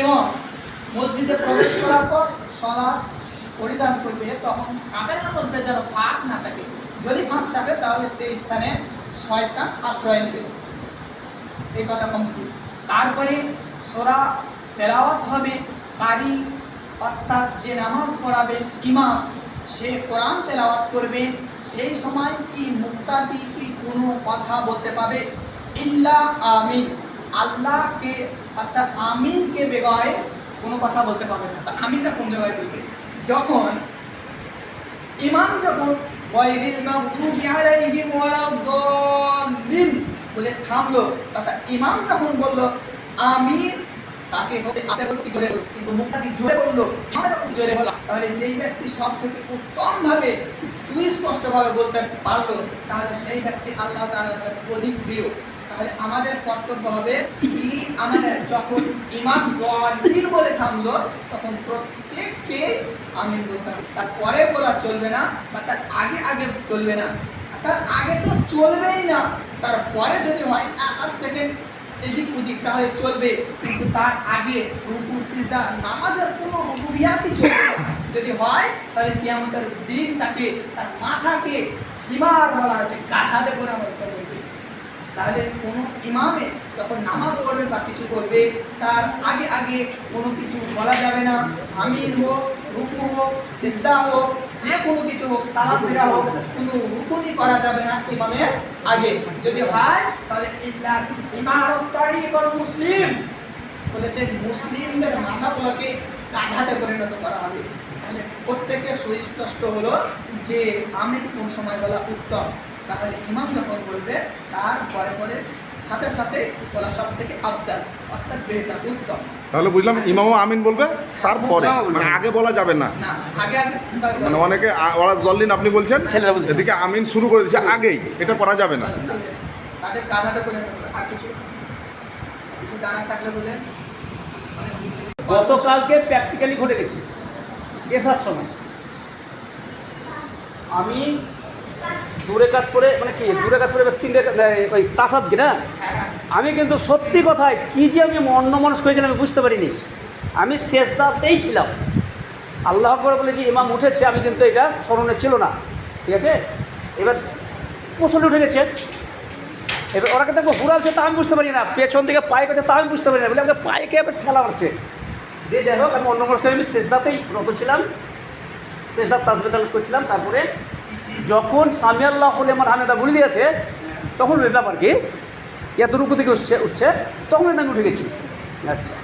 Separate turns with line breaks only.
এবং মসজিদে প্রবেশ করার পর সলাপ পরিধান করবে, তখন কাপড়ের মধ্যে যেন ফাঁক না থাকে, যদি ফাঁক থাকে তাহলে সেই স্থানে শয়তান আশ্রয় নেবে। এই কথা কমপ্লিট তারপরে সোরা তেলাওয়াত হবে কারি অর্থাৎ যে নামাজ পড়াবেন ইমাম, সে কোরআন তেলাওয়াত করবে, সেই সময় কি মুক্তাদি কি কোনো কথা বলতে পাবে? ইল্লা আমিন। আল্লাহকে অর্থাৎ আমিনকে বেগায় কোনো কথা বলতে পারবে না তা আমিনটা কোন জায়গায় বলবে যখন ইমাম যখন বলে থামলো, তথা ইমাম যখন বলল আমিন তাকে হতে আতে বলতে জোরে। কিন্তু জোরে বলল জোরে বলা তাহলে যেই ব্যক্তি সব থেকে উত্তম ভাবে সুস্পষ্ট ভাবে বলতে পারল, তাহলে সেই ব্যক্তি আল্লাহ তাআলার কাছে অধিক প্রিয় তাহলে আমাদের কর্তব্য হবে কি আমাদের যখন ইমাম দলিল বলে থামলো, তখন প্রত্যেককে আমিন বলতে হবে। তারপরে বলা চলবে না বা তার আগে আগে চলবে না। তার আগে তো চলবেই না। তারপরে যদি হয়, এক আধ সেকেন্ড এদিক ওদিক, তাহলে চলবে। কিন্তু তার আগে রুকু, সিজদা, নামাজের কোনো রুকুবিয়াতই চলবে না। যদি হয়, তাহলে কি আমাদের দিন তাকে তার মাথাকে হিমার বলা হয়েছে গাধাতে করে বলবে তাহলে কোনো ইমামে যখন নামাজ পড়বে বা কিছু করবে, তার আগে আগে কোনো কিছু বলা যাবে না। আমিন হোক, রুকু হোক, সিজদা হোক, যে কোনো কিছু হোক, সালাম ফেরা হোক, কোনো রুকুনি করা যাবে না ইমামের আগে। যদি হয়, তাহলে ইমারস্তারি মুসলিম। বলেছে মুসলিমদের মাথা মাথাগুলোকে কাঁধাতে পরিণত করা হবে। তাহলে প্রত্যেকের সুস্পষ্ট হলো যে আমিন কোন সময় বলা উত্তম। তাহলে ইমাম যখন বলবে তার পরে পরে সাথে সাথে বলা সব থেকে আবদাল অর্থাৎ বেহতার উত্তম।
তাহলে বুঝলাম ইমামও আমিন বলবে তারপরে। মানে আগে বলা যাবে না।
না আগে আগে
মানে অনেকে ওরা জল্লিন আপনি বলছেন। এদিকে আমিন শুরু করে দিচ্ছে আগেই এটা করা যাবে না।
তাদের পরিণত করবে আর কিছু কিছু জানা থাকলে বলে
গতকালকে প্র্যাকটিক্যালি ঘটে গেছে, এসার সময়। আমি দূরে কাজ করে মানে কি, দূরে কাজ করে তিন ওই তাসাদ কি না? আমি কিন্তু সত্যি কথায় কি যে আমি অন্য মানুষ করেছিলাম আমি বুঝতে পারিনি। আমি শেষদাতেই ছিলাম। আল্লাহ করে বলে যে ইমাম উঠেছে, আমি কিন্তু এটা স্মরণে ছিল না। ঠিক আছে? এবার মুসল্লি উঠে গেছে। এবার ওরা কিন্তু ঘুরাচ্ছে তা আমি বুঝতে পারি না। পেছন থেকে পায়ে করছে তা আমি বুঝতে পারি না। বলে আমাকে পায়েকে এবার ঠেলা মারছে? যে যাই হোক, আমি অন্য কোনো আমি শেষদাতেই রত ছিলাম। শেষদার তাজবে তালুস করছিলাম। তারপরে যখন স্বামী আল্লাহ হলে আমার হামেদা বলে দিয়েছে তখন ওই ব্যাপার কি এত রুকু থেকে উঠছে উঠছে, তখন আমি উঠে গেছি। আচ্ছা।